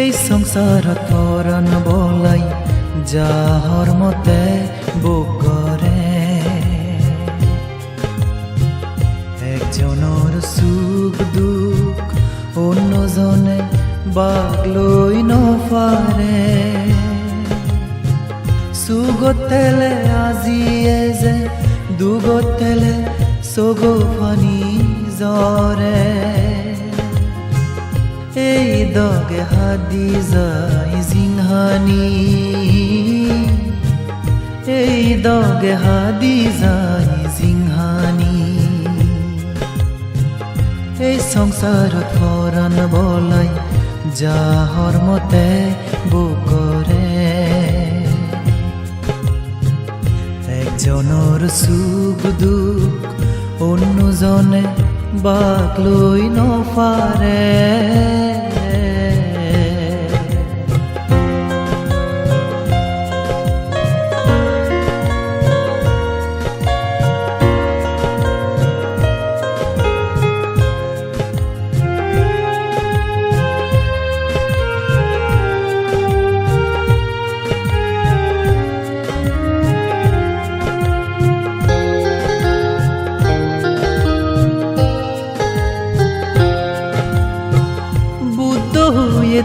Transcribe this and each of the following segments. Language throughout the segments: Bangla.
এই সংসাৰত পৰাণ বলাই যাহৰ মতে বগৰে একজনৰ সুখ, দুখ, অন্যজনে বাক লৈ নফাৰে সুগতেলে আজিয়ে যে দুগতেলে চগফানি জৰে এই দগে হাদি যায় জিংহানি। এই দগে হাদি যায় জিংহানি। এই সংসাৰত পৰাণ বলাই যাহৰ মতে বুকৰে একজনৰ সুখ দুখ অন্যজনে বাক লৈ নফাৰে বুদ্ধ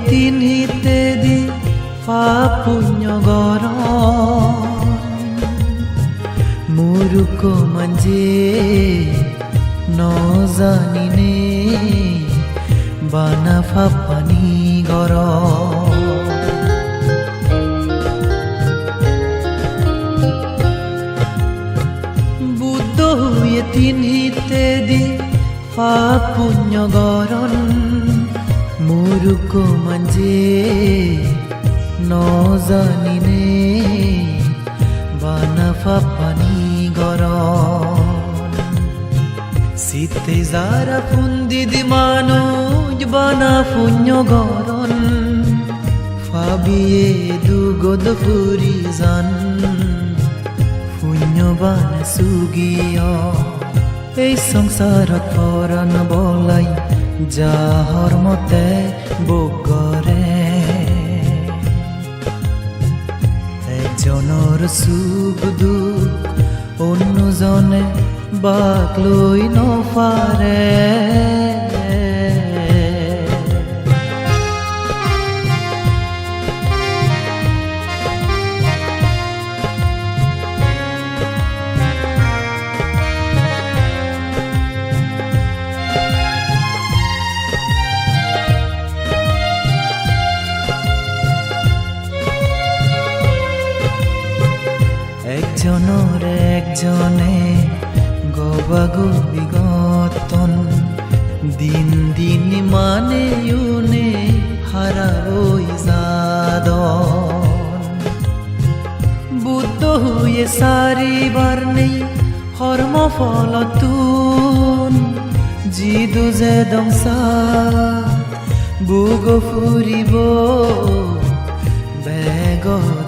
তিনিতে দি পাপ পুণ্য গর মুরুক মঞ্জে নজানিনে বানা ফাপানি গর বুদ্ধ হয়ে তিনিতে দি পাপ পুণ্য গরণ মুরুক মঞ্জে নজানিনে বানাফা পানি গরণ শীতে যারা ফুন্দি দি মানুষ বানা পুণ্য গরণ ফাবিয়ে দুগদ ফুরি জান পুণ্যবান সুগিয় এই সংসাৰত পৰাণ বলাই যাহৰ মতে বগৰে এজনৰ সুখ দুখ অন্যজনে বাক লৈ নফাৰে একজনৰ একজনে গবাগবি গতন। দিন দিন মানে ইউনে হারাবই যাদন বুদ্ধ হয়ে চাৰিবাৰ নেই কৰ্ম ফলতুন যি দুজে দংচা বুগ ফুৰিব বেগতুন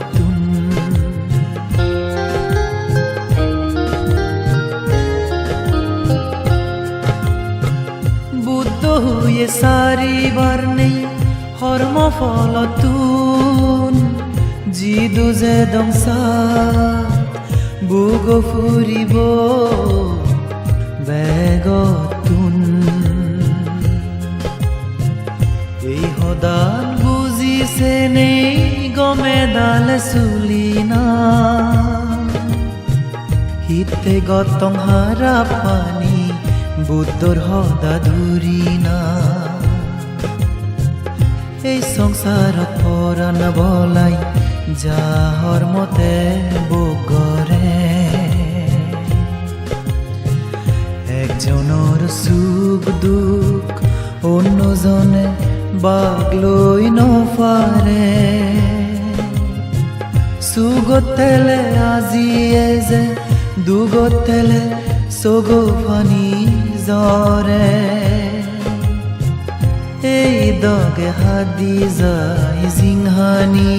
চাৰিবাৰ নেই কৰ্ম ফলতুন যি দুজে দংচা বুগ ফুৰিব বেগতুন এই সদান বুজিছে নেই গমে ডাল চুলিনা হিতে গতং হারা পানি বুদ্ধর হদা দূরিনা এই সংসাৰত পৰাণ বলাই যাহৰ মতে বগৰে একজনৰ সুখ দুখ অন্যজনে বাক লৈ নফাৰে। সুগতেলে আজিয়ে যে দুগতেলে চগফানি জৰে এই দগে হাদি যায় জিংহানি।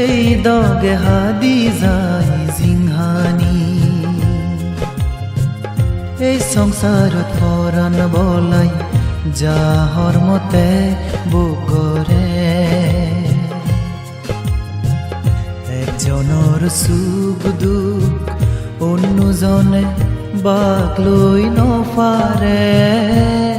এই দগে হাদি যায় জিংহানি। এই সংসাৰত পৰাণ বলাই যাহৰ মতে বুকৰে একজনৰ সুখ দুখ, অন্যজনে বাক নফারে।